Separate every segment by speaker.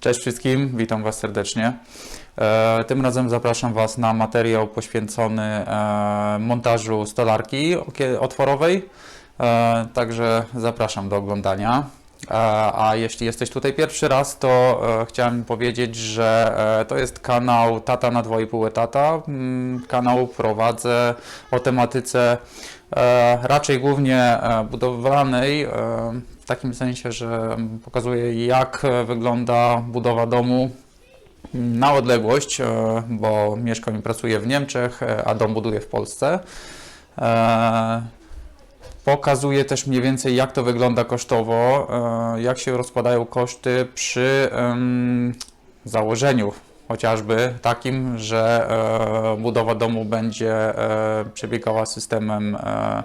Speaker 1: Cześć wszystkim, witam Was serdecznie. E, Tym razem zapraszam Was na materiał poświęcony e, montażu stolarki otworowej. E, Także zapraszam do oglądania. A jeśli jesteś tutaj pierwszy raz, to chciałem powiedzieć, że to jest kanał Tata na 2,5 etata. Mm, Kanał prowadzę o tematyce raczej głównie e, budowlanej, e, w takim sensie, że pokazuję jak e, wygląda budowa domu na odległość, e, bo mieszkam i pracuję w Niemczech, e, a dom buduję w Polsce. E, Pokazuję też mniej więcej, jak to wygląda kosztowo, e, jak się rozkładają koszty przy założeniu chociażby takim, że e, budowa domu będzie e, przebiegała systemem e,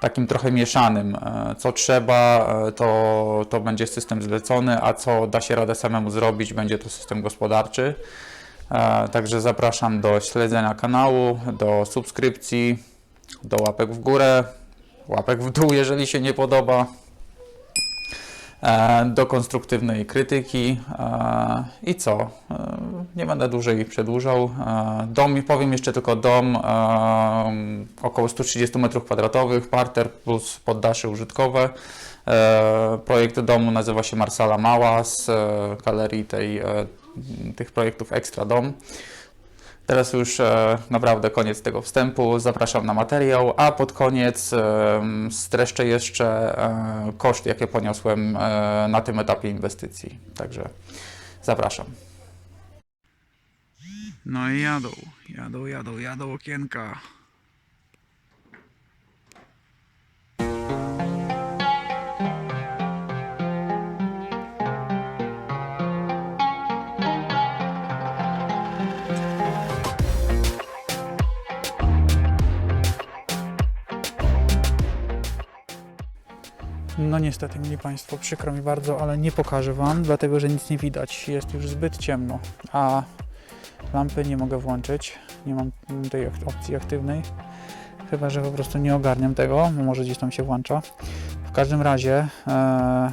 Speaker 1: takim trochę mieszanym. Co trzeba, to, to będzie system zlecony, a co da się radę samemu zrobić, będzie to system gospodarczy. Także zapraszam do śledzenia kanału, do subskrypcji, do łapek w górę, łapek w dół, jeżeli się nie podoba, do konstruktywnej krytyki. e, I co? E, Nie będę dłużej przedłużał. E, Dom, powiem jeszcze tylko dom, e, około 130 m2, parter plus poddasze użytkowe. E, Projekt domu nazywa się Marsala Mała z e, galerii tej, e, tych projektów Ekstra Dom. Teraz już e, naprawdę koniec tego wstępu. Zapraszam na materiał, a pod koniec e, streszczę jeszcze e, koszty, jakie poniosłem na tym etapie inwestycji. Także zapraszam.
Speaker 2: No i jadą, jadą, jadą, jadą okienka. No niestety, mili Państwo, przykro mi bardzo, ale nie pokażę Wam, dlatego że nic nie widać. Jest już zbyt ciemno, a lampy nie mogę włączyć. Nie mam tej opcji aktywnej. Chyba, że po prostu nie ogarniam tego. Może gdzieś tam się włącza. W każdym razie e,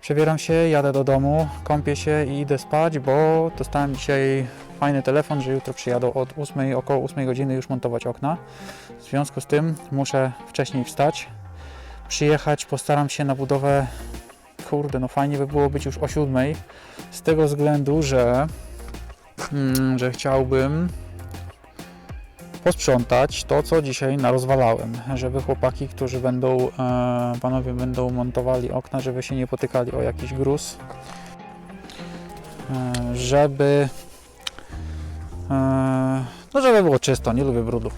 Speaker 2: przebieram się, jadę do domu, kąpię się i idę spać, bo dostałem dzisiaj fajny telefon, że jutro przyjadą od 8, około 8 godziny już montować okna. W związku z tym muszę wcześniej wstać, przyjechać, postaram się na budowę. Kurde, no fajnie by było być już o 7, z tego względu, że mm, że chciałbym posprzątać to, co dzisiaj narozwalałem, żeby chłopaki, którzy będą, e, panowie będą montowali okna, żeby się nie potykali o jakiś gruz, e, żeby e, no żeby było czysto, nie lubię brudu.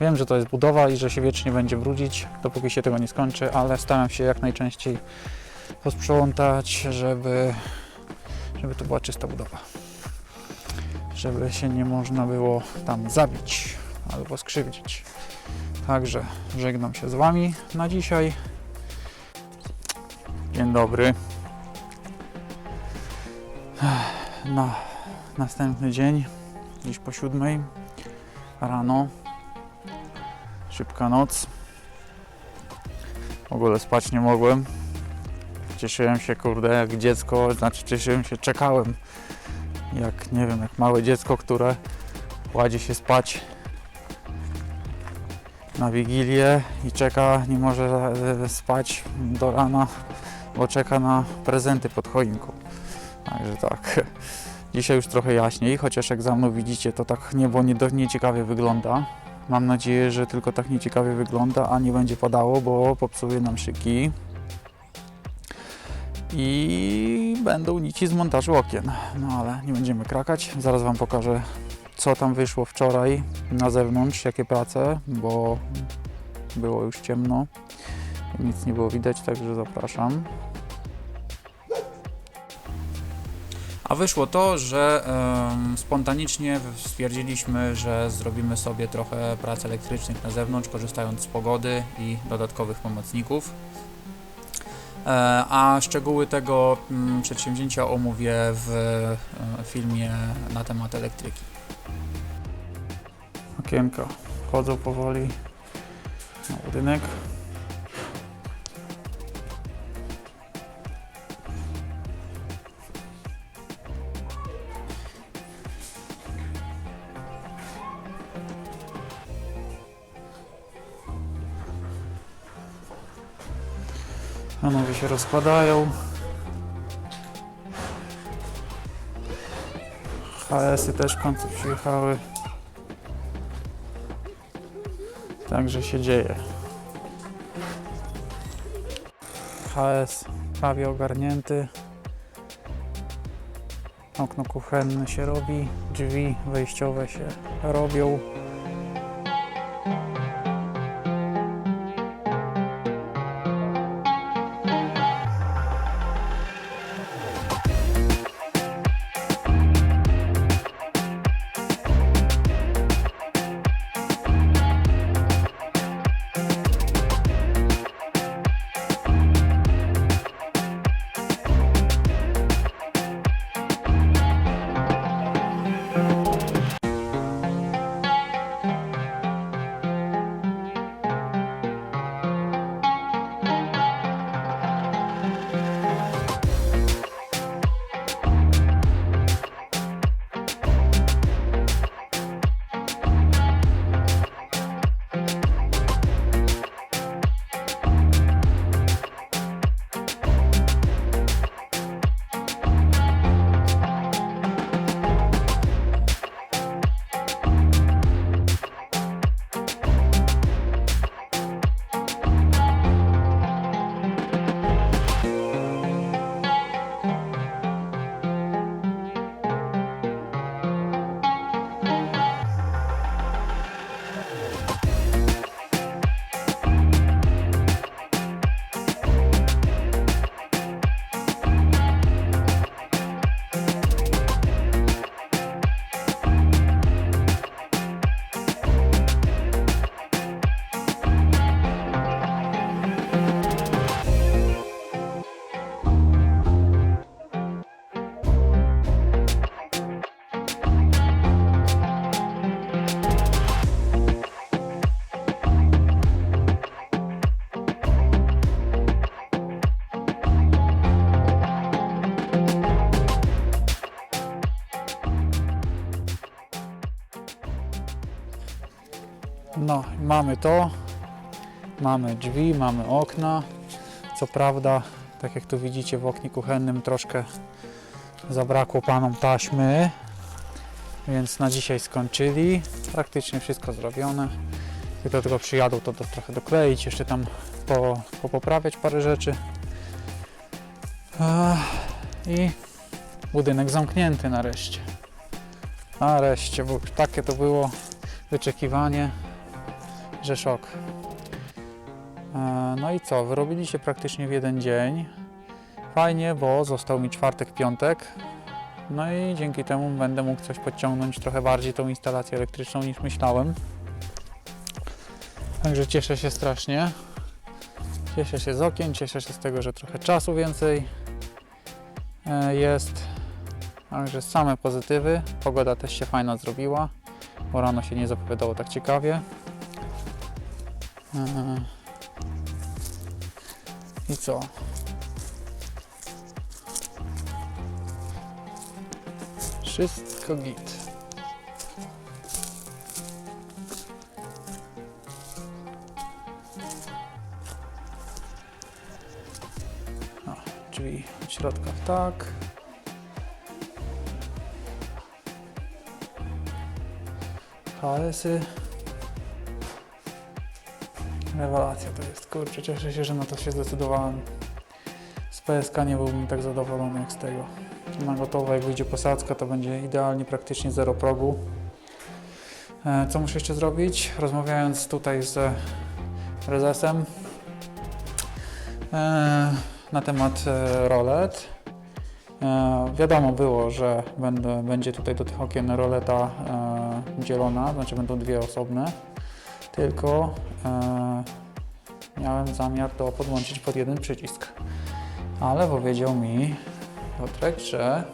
Speaker 2: Wiem, że to jest budowa i że się wiecznie będzie brudzić, dopóki się tego nie skończy, ale staram się jak najczęściej posprzątać, żeby, żeby to była czysta budowa żeby się nie można było tam zabić albo skrzywdzić. Także żegnam się z Wami na dzisiaj. Dzień dobry. Na następny dzień, dziś po siódmej rano. Szybka noc. W ogóle spać nie mogłem. Cieszyłem się, kurde, jak dziecko, znaczy cieszyłem się, czekałem jak nie wiem, jak małe dziecko, które kładzie się spać na wigilię i czeka, nie może e, spać do rana, bo czeka na prezenty pod choinką. Także tak. Dzisiaj już trochę jaśniej, chociaż jak za mną widzicie, to tak niebo nie, nieciekawie wygląda. Mam nadzieję, że tylko tak nieciekawie wygląda, a nie będzie padało, bo popsuje nam szyki i będą nici z montażu okien. No ale nie będziemy krakać. Zaraz Wam pokażę, co tam wyszło wczoraj na zewnątrz, jakie prace, bo było już ciemno. Nic nie było widać, także zapraszam. A wyszło to, że spontanicznie stwierdziliśmy, że zrobimy sobie trochę prac elektrycznych na zewnątrz, korzystając z pogody i dodatkowych pomocników. E, A szczegóły tego mm, przedsięwzięcia omówię w e, filmie na temat elektryki. Okienka wchodzą powoli na budynek. Panowie się rozkładają. HS-y też w końcu przyjechały. Także się dzieje. HS prawie ogarnięty. Okno kuchenne się robi, drzwi wejściowe się robią. Mamy to. Mamy drzwi, mamy okna. Co prawda, tak jak tu widzicie w oknie kuchennym troszkę zabrakło panom taśmy, więc na dzisiaj skończyli. Praktycznie wszystko zrobione. Tylko tylko przyjadą to trochę dokleić, jeszcze tam po, popoprawiać parę rzeczy. I budynek zamknięty nareszcie. Nareszcie, bo takie to było wyczekiwanie, że szok. E, No i co, wyrobili się praktycznie w jeden dzień. Fajnie, bo został mi czwartek, piątek. No i dzięki temu będę mógł coś podciągnąć trochę bardziej tą instalację elektryczną niż myślałem. Także cieszę się strasznie. Cieszę się z okien, cieszę się z tego, że trochę czasu więcej e, jest. Także same pozytywy. Pogoda też się fajna zrobiła, bo rano się nie zapowiadało tak ciekawie. I co? Wszystko git. O, czyli od środka tak. HS-y. Rewelacja to jest, kurczę, cieszę się, że na to się zdecydowałem. Z PSK nie byłbym tak zadowolony jak z tego. Na gotowe, jak wyjdzie posadzka, to będzie idealnie, praktycznie zero progu. E, Co muszę jeszcze zrobić? Rozmawiając tutaj z prezesem e, na temat e, rolet. Wiadomo było, że będzie tutaj do tych okien roleta dzielona, znaczy będą dwie osobne, tylko e, miałem zamiar to podłączyć pod jeden przycisk. Ale powiedział mi Piotrek, że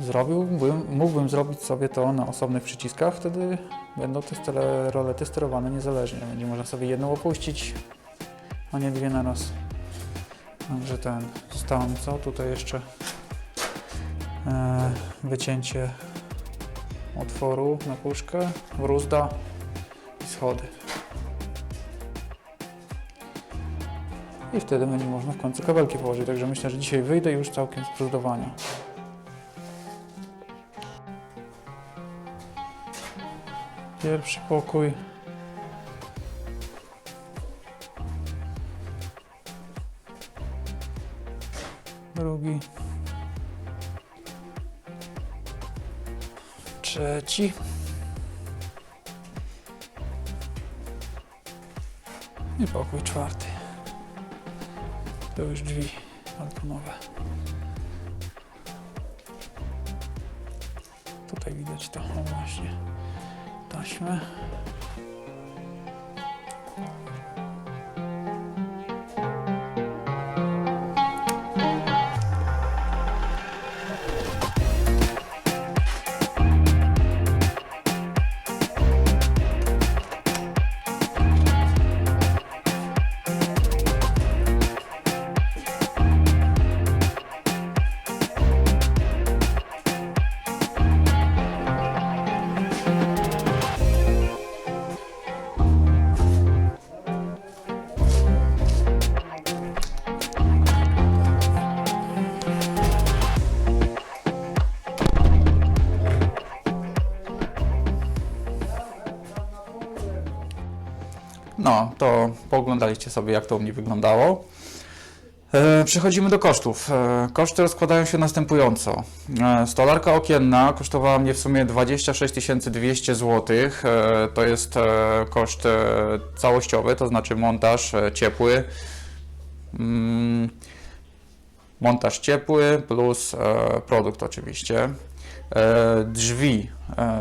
Speaker 2: zrobiłbym, mógłbym zrobić sobie to na osobnych przyciskach, wtedy będą te stele- rolety sterowane niezależnie. Będzie można sobie jedną opuścić, a nie dwie na raz. Także ten, zostało mi co? Tutaj jeszcze e, wycięcie otworu na puszkę, bruzda schody. i wtedy będzie można w końcu kabelki położyć. Także myślę, że dzisiaj wyjdę już całkiem z prostowania. Pierwszy pokój. Drugi. Trzeci. I pokój czwarty. To już drzwi balkonowe. Tutaj widać to, o właśnie, taśmę.
Speaker 1: No, to pooglądaliście sobie, jak to u mnie wyglądało. E, Przechodzimy do kosztów. E, Koszty rozkładają się następująco. E, Stolarka okienna kosztowała mnie w sumie 26 200 zł. To jest koszt całościowy, to znaczy montaż ciepły. Mm, Montaż ciepły plus produkt oczywiście. Drzwi.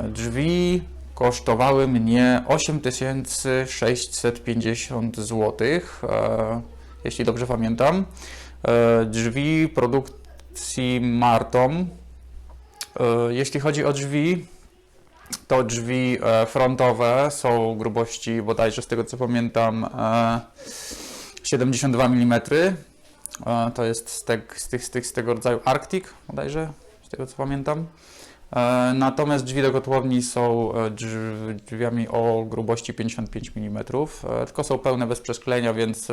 Speaker 1: Drzwi kosztowały mnie 8650 zł, e, jeśli dobrze pamiętam. E, drzwi produkcji Martom. E, jeśli chodzi o drzwi, to drzwi frontowe są grubości bodajże z tego co pamiętam e, 72 mm. To jest z, teg, z, tych, z, tych, z tego rodzaju Arctic bodajże, z tego co pamiętam. E, Natomiast drzwi do kotłowni są e, drz- drzwiami o grubości 55 mm, e, tylko są pełne bez przesklenia, więc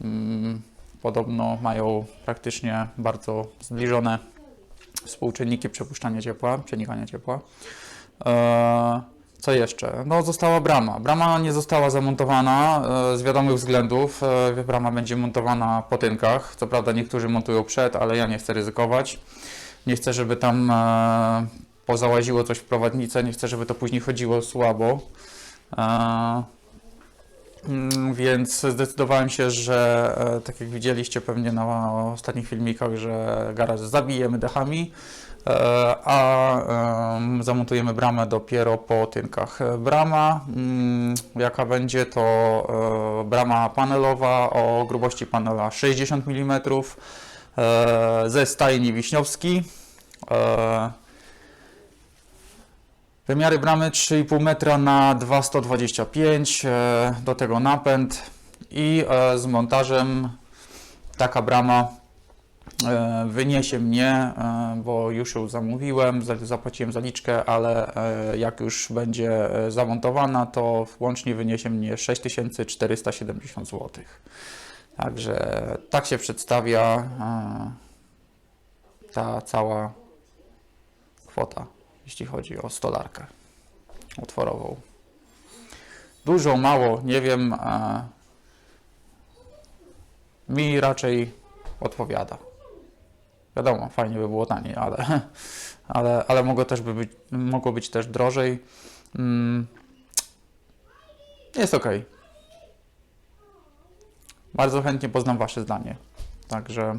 Speaker 1: mm, podobno mają praktycznie bardzo zbliżone współczynniki przepuszczania ciepła, przenikania ciepła. Co jeszcze? No, została brama. Brama nie została zamontowana z wiadomych względów. Brama będzie montowana po tynkach. Co prawda niektórzy montują przed, ale ja nie chcę ryzykować. Nie chcę, żeby tam e, pozałaziło coś w prowadnicę, nie chcę, żeby to później chodziło słabo. E, mm, więc zdecydowałem się, że e, tak jak widzieliście pewnie na ostatnich filmikach, że garaż zabijemy dechami, a em, zamontujemy bramę dopiero po tynkach. Brama, mm, jaka będzie, to brama panelowa o grubości panela 60 mm ze stajni Wiśniowski. E, Wymiary bramy 3,5 metra na 2,125, e, do tego napęd i e, z montażem taka brama e, wyniesie mnie, e, bo już ją zamówiłem, za- zapłaciłem zaliczkę, ale e, jak już będzie e, zamontowana, to łącznie wyniesie mnie 6470 zł. Także tak się przedstawia ta cała kwota, jeśli chodzi o stolarkę otworową. Dużo, mało, nie wiem. Mi raczej odpowiada. Wiadomo, fajnie by było taniej, ale, ale, ale mogło, też by być, mogło być też drożej. Mm, jest ok. Bardzo chętnie poznam Wasze zdanie. Także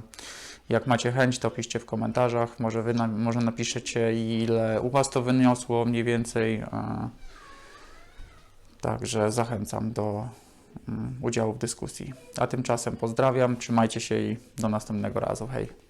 Speaker 1: jak macie chęć, to piszcie w komentarzach. Może, wy na, może napiszecie, ile u Was to wyniosło mniej więcej. E, Także zachęcam do mm, udziału w dyskusji. A tymczasem pozdrawiam, trzymajcie się i do następnego razu. Hej.